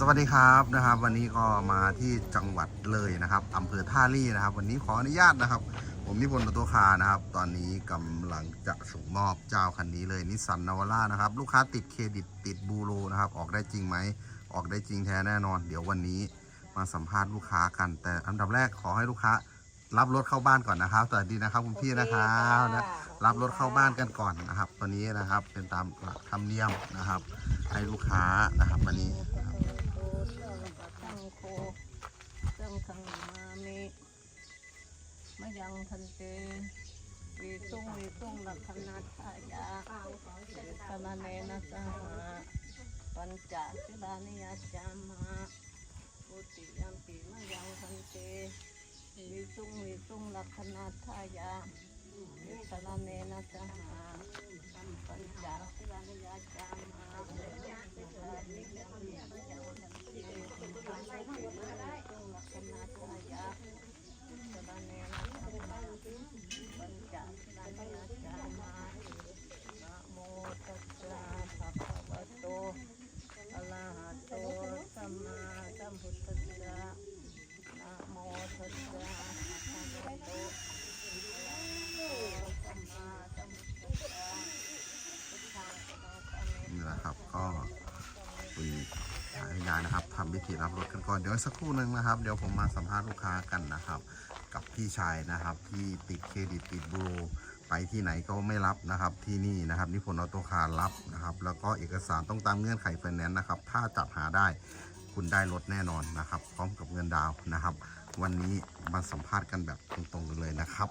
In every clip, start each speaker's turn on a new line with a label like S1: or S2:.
S1: สวัสดีครับนะครับ วันนี้ก็มาที่จังหวัดเลยนะครับอำเภอท่าลี่นะครับ วันนี้ขออนุญาตนะครับ ผมนิพนธ์ตัวคานะครับ ตอนนี้กำลังจะส่งมอบเจ้าคันนี้เลยนิสสันนาวาร่านะครับ ลูกค้าติดเครดิตติดบูโรนะครับ ออกได้จริงไหมออกได้จริงแท้แน่นอน เดี๋ยววันนี้มาสัมภาษณ์ลูกค้ากัน แต่อันดับแรกขอให้ลูกค้า รับรถเข้าบ้านก่อนนะครับสวัสดีนะครับคุณพี่นะครับนะรับรถเข้าบ้านกันก่อนนะครับตัวนี้นะครับเป็นตามหลักธรรมเนียมนะครับ ให้ลูกค้านะครับวันนี้นะครับ
S2: สังโฆสังฆังมามิมะยังทันเตวิสุงวิสุงลักขณาทายาสมเนนะสหะปัญจสิลานิยจามาปุติยัมปิมะยังทันเตวิสุงวิสุงลักขณาทายาสมเนนะสหะปัญจสิลานิยจามา โมตัสสะภะคะวะโตอะระหะโตสัมมาสัมพุทธัสสะนะโมตัสสะภะคะวะโตอะระหะโตสัมมาสัมพุทธัสสะพุทธังสรณะเม
S1: นี่ แหละครับก็คุณยายนะครับทำพิธีรับรถกันก่อนเดี๋ยวสักครู่หนึ่งนะครับ เดี๋ยวผมมาสัมภาษณ์ลูกค้ากันนะครับ กับพี่ชายนะครับที่ติดเครดิตติดบูโรไปที่ไหนก็ไม่รับนะครับที่นี่นะครับนิพนธ์ออโตคาร์รับนะครับ แล้วก็เอกสารต้องตามเงื่อนไขไฟแนนซ์นะครับ ถ้าจัดหาได้คุณได้รถแน่นอนนะครับ พร้อมกับเงินดาวน์นะครับ วันนี้มาสัมภาษณ์กันแบบตรงๆกันเลยนะครับ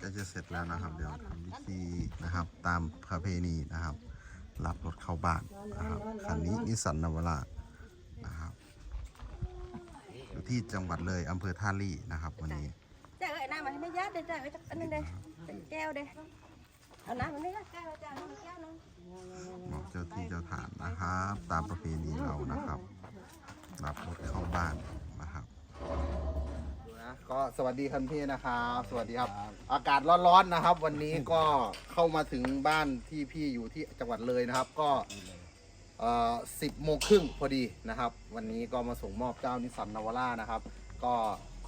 S1: ก็จะเสร็จแล้วนะครับ เดี๋ยวทำพิธีนะครับ ตามประเพณีนะครับรับรถเข้าบ้านนะครับคันนี้นิสสันนาวาร่านะครับอยู่ที่จังหวัดเลยอำเภอท่าลี่นะครับวันนี้
S3: จ้าเอ้ยน้ำมันไม่ยัดเด้อจ้าเอ้ยอันนึงเด้อเป็นแก้วเด้อเอาน้ำมันไม่ยัดแก้วจ้าน้ำแก้วนึง
S1: บอกเจ้าที่เจ้าฐานนะครับ ตามประเพณีเรานะครับรับรถเข้าบ้านนะครับก็ สวัสดีครับพี่นะครับสวัสดีครับ อากาศร้อนๆนะครับ วันนี้ก็เข้ามาถึงบ้านที่พี่อยู่ที่จังหวัดเลยนะครับ ก็เอ่อสิบโมงครึ่งพอดีนะครับ วันนี้ก็มาส่งมอบเจ้านิสสันนาวาร่านะครับ ก็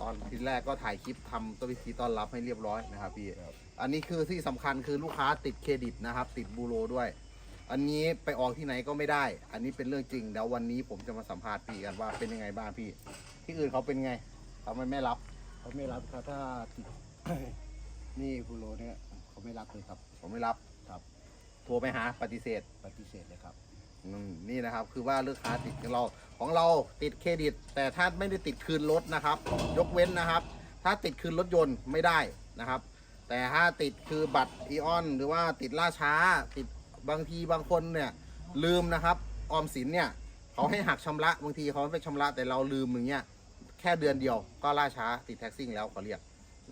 S1: ตอนทีแรกก็ถ่ายคลิปทำตัววิธีต้อนรับให้เรียบร้อยนะครับพี่อันนี้คือที่สำคัญคือลูกค้าติดเครดิตนะครับ ติดบูโรด้วย อันนี้ไปออกที่ไหนก็ไม่ได้ อันนี้เป็นเรื่องจริงเดี๋ยววันนี้ผมจะมาสัมภาษณ์พี่กันว่าเป็นยังไงบ้างพี่ ที่อื่นเขาเป็นไงเขาไมไม่รับ
S4: เขาไม่รับครับถ้าติด นี่บูโรเนี่ยเขาไม่รับเลยครับ
S1: ผมไม่รับ
S4: ครับ
S1: โทรไปหาปฏิเสธ
S4: ปฏิเสธเลยครับ
S1: อืมนี่นะครับ คือว่าลูกค้าติดของเราของเราติดเครดิต แต่ถ้าไม่ได้ติดคืนรถนะครับ ยกเว้นนะครับ ถ้าติดคืนรถยนต์ไม่ได้นะครับ แต่ถ้าติดคือบัตรอีออน หรือว่าติดล่าช้า ติดบางทีบางคนเนี่ย ลืมนะครับ ออมสินเนี่ยเขาให้หักชำระบางทีเขาไม่ไปชำระแต่เราลืมอย่างเงี้ยแค่เดือนเดียวก็ล่าช้าติดแท็กซี่แล้วเขาเรียก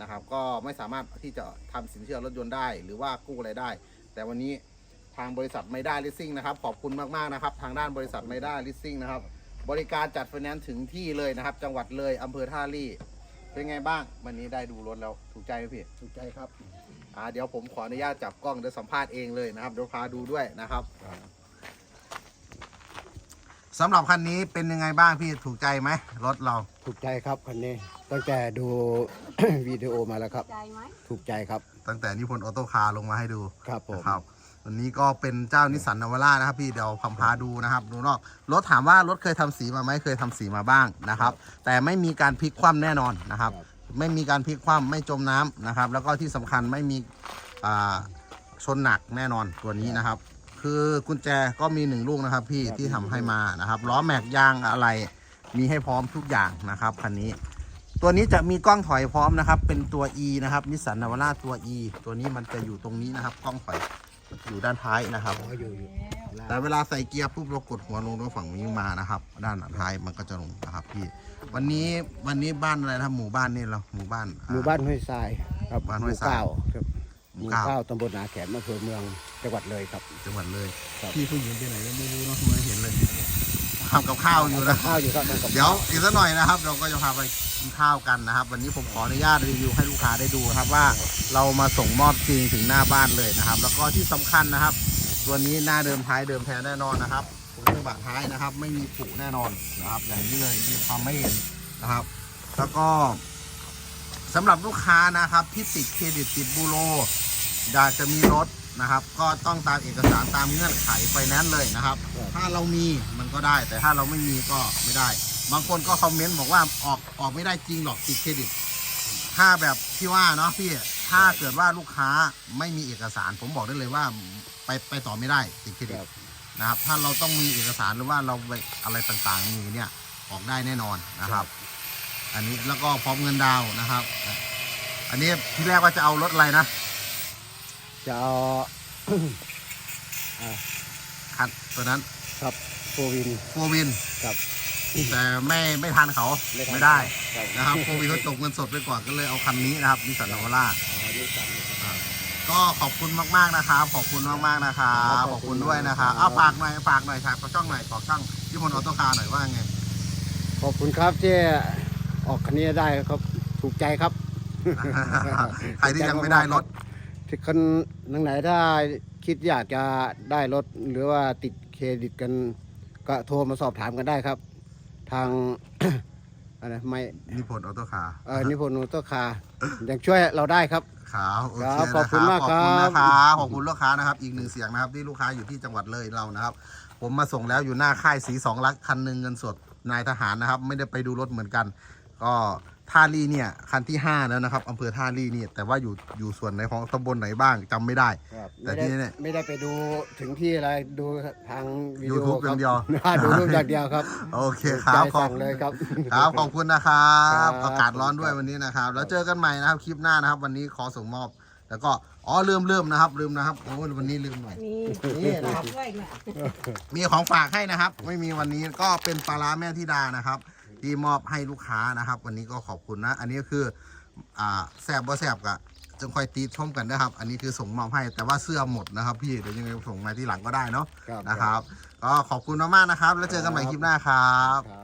S1: นะครับ ก็ไม่สามารถที่จะทำสินเชื่อรถยนต์ได้ หรือว่ากู้อะไรได้ แต่วันนี้ทางบริษัทไมด้าลิสซิ่งนะครับ ขอบคุณมากๆนะครับ ทางด้านบริษัทไมด้าลิสซิ่งนะครับ บริการจัดไฟแนนซ์ถึงที่เลยนะครับ จังหวัดเลยอำเภอท่าลี่ เป็นไงบ้าง วันนี้ได้ดูรถแล้วถูกใจไหมพี่
S4: ถูกใจครับ
S1: อ่าเดี๋ยวผมขออนุญาตจับกล้องเดี๋ยวสัมภาษณ์เองเลยนะครับเดี๋ยวพาดูด้วยนะครับสำหรับคันนี้เป็นยังไงบ้างพี่ถูกใจไหมรถเรา
S4: ถูกใจครับคันนี้ ตั้งแต่ดู วิดีโอมาแล้วครับ
S3: ใจไหม
S4: ถูกใจครับ
S1: ตั้งแต่นิพนธ์ออโต้คาร์ลงมาให้ดู
S4: ครับผม
S1: นะครับวันนี้ก็เป็นเจ้านิสสันนาวาร่านะครับพี่เดี๋ยวพัมพาดูนะครับดูนอกรถถามว่ารถเคยทำสีมาไหมเคยทำสีมาบ้างนะครับ แต่ไม่มีการพลิกคว่ำแน่นอนนะครับ ไม่มีการพลิกคว่ำไม่จมน้ำนะครับ แล้วก็ที่สำคัญไม่มีอ่าชนหนักแน่นอนตัวนี้นะครับ คือกุญแจก็มีหนึ่งลูกนะครับพี่ที่ทำให้มานะครับล้อแม็กยางอะไร มีให้พร้อมทุกอย่างนะครับคันนี้ ตัวนี้จะมีกล้องถอยพร้อมนะครับ เป็นตัว E นะครับนิสสันนาวาร่าตัว E ตัวนี้มันจะอยู่ตรงนี้นะครับ กล้องถอยอยู่ด้านท้ายนะครับ
S4: อ๋ออยู่อยู่
S1: แต่เวลาใส่เกียร์ปุ๊บเรากดหัวลงตรงฝั่งนี้มานะครับ ด้านท้ายมันก็จะลงนะครับพี่ วันนี้วันนี้บ้านอะไรนะครับหมู่บ้านนี่เราหมู่บ้านอ่
S4: หมู่บ้านห้วยทรายครับ
S1: บ้านห้วยทราย
S4: เก้าครับ
S1: ห
S4: ห
S1: มู่
S4: มู่
S1: เก้า
S4: เก้าตำบลนาแขมอำเภอเมืองจังหวัดเลยครับ
S1: จังหวัดเลย
S4: ครับ
S1: พี่ผู้หญิงไปไหนก็ไม่รู้เนาะไม่เห็นเลย ทำกับข้าวอยู่นะ
S4: ข้าวอยู่ครับมันกับ
S1: เดี๋ยวอีกสักหน่อยนะครับ เราก็จะพาไปกินข้าวกันนะครับ วันนี้ผมขออนุญาตรีวิวให้ลูกค้าได้ดูครับว่าเรามาส่งมอบจริงถึงหน้าบ้านเลยนะครับ แล้วก็ที่สำคัญนะครับ ตัวนี้หน้าเดิมท้ายเดิมแท้แน่นอนนะครับผมเรื่องบาดท้ายนะครับ ไม่มีผุแน่นอนนะครับ อย่างนี้เลยมีความไม่เห็นนะครับ แล้วก็สำหรับลูกค้านะครับที่ติดเครดิตติดบูโรอยากจะมีรถ นะครับ ก็ต้องตามเอกสารตามเงื่อนไขไฟแนนซ์เลยนะครับ ถ้าเรามีมันก็ได้ แต่ถ้าเราไม่มีก็ไม่ได้ บางคนก็คอมเมนต์บอกว่าออกออกไม่ได้จริงหรอกติดเครดิต ถ้าแบบที่ว่าเนาะพี่ถ้าเกิดว่าลูกค้าไม่มีเอกสาร ผมบอกได้เลยว่าไปไปต่อไม่ได้ติดเครดิต
S4: ครับ
S1: นะครับ ถ้าเราต้องมีเอกสารหรือว่าเราไปอะไรต่างๆมีเนี่ยออกได้แน่นอนนะครับ อันนี้แล้วก็พร้อมเงินดาวน์นะครับ อันนี้ที่แรกว่าจะเอารถอะไรนะ
S4: จะเอา
S1: คันตัวนั้น
S4: ครับโฟวิน
S1: โฟวิน
S4: ครับ
S1: แต่ไม่ไม่ทันเขา
S4: ไม่ทัน
S1: ไม่ได้
S4: ครับ
S1: นะครับโฟวินเขาตกเงินสดไปก่อนก็เลยเอาคันนี้นะครับนิสสันนาวาร่า
S4: อ๋อนี่สั่งนะครับ
S1: ก็ขอบคุณมากๆนะครับขอบคุณมากๆนะครับ
S4: ครับ
S1: ข
S4: ข
S1: อ
S4: อ
S1: บบ
S4: คุ
S1: คุณ
S4: ณ
S1: ด้วยนะครับ
S4: ครับ
S1: เอาฝากหน่อยฝากหน่อยครับขอช่องหน่อยขอช่องที่พลออโต้คาร์หน่อยว่าไง
S4: ขอบคุณครับที่ออกคันนี้ได้ครับ ถูกใจครับ
S1: ใครที่ยังไม่ได้รถ
S4: ที่คน นังไหนถ้าคิดอยากจะได้รถหรือว่าติดเครดิตกันก็โทรมาสอบถามกันได้ครับ ทาง อะไรไม่
S1: นิพนธ์ออโต้คาร์
S4: เออนิพนธ์โนโตคาร์ยังช่วยเราได้ครับ
S1: ครับโอเค
S4: ครับขอบคุณมาก
S1: ขอบคุณ
S4: ครับ
S1: นะครับขอบคุณลูกค้านะครับ อีกหนึ่งเสียงนะครับ ที่ลูกค้าอยู่ที่จังหวัดเลยเรานะครับ ผมมาส่งแล้วอยู่หน้าค่ายสีสองลักษณ์คันหนึ่งเงินสดนายทหารนะครับ ไม่ได้ไปดูรถเหมือนกัน ก็ ท่าลี่เนี่ยคันที่ห้าแล้วนะครับอำเภอท่าลี่เนี่ยแต่ว่าอยู่อยู่ส่วนไหนของตำบลไหนบ้างจำไม่ได้แต่
S4: ไม่ได้
S1: ที่เนี่ย
S4: ไม่ได้ไปดูถึงที่อะไรดูทางวิดีโอ
S1: YouTube อย่างเดียว
S4: ครับดูรูปอย่างเดียวครับ
S1: โอเคครับ
S4: ใจ
S1: ขอบ
S4: สั่งเลยครับ
S1: ครับขอบคุณนะครับ
S4: ครับ
S1: อากาศร้อนด้วยวันนี้นะครับ แล้วเจอกันใหม่นะครับคลิปหน้านะครับ วันนี้ขอส่งมอบ แล้วก็อ๋อลืมลืมนะครับ ลืมนะครับโอ้ยวันนี้ลืมหน่อย
S2: มี
S1: นี่นะครับ
S2: ด้วยนะ
S1: มีของฝากให้นะครับ ไม่มีวันนี้ก็เป็นปลาร้าแม่ธิดานะครับ ที่มอบให้ลูกค้านะครับ วันนี้ก็ขอบคุณนะ อันนี้ก็คืออ่าแซบบ่แซบกะจงคอยตีชมกันนะครับ อันนี้คือส่งมอบให้แต่ว่าเสื้อหมดนะครับ พี่เดี๋ยวยังไงส่งมาที่หลังก็ได้เนาะ
S4: ครับ
S1: นะครับ ก็ขอบคุณมากๆนะครับ แล้วเจอกันใหม่คลิปหน้าครับ
S4: ครับ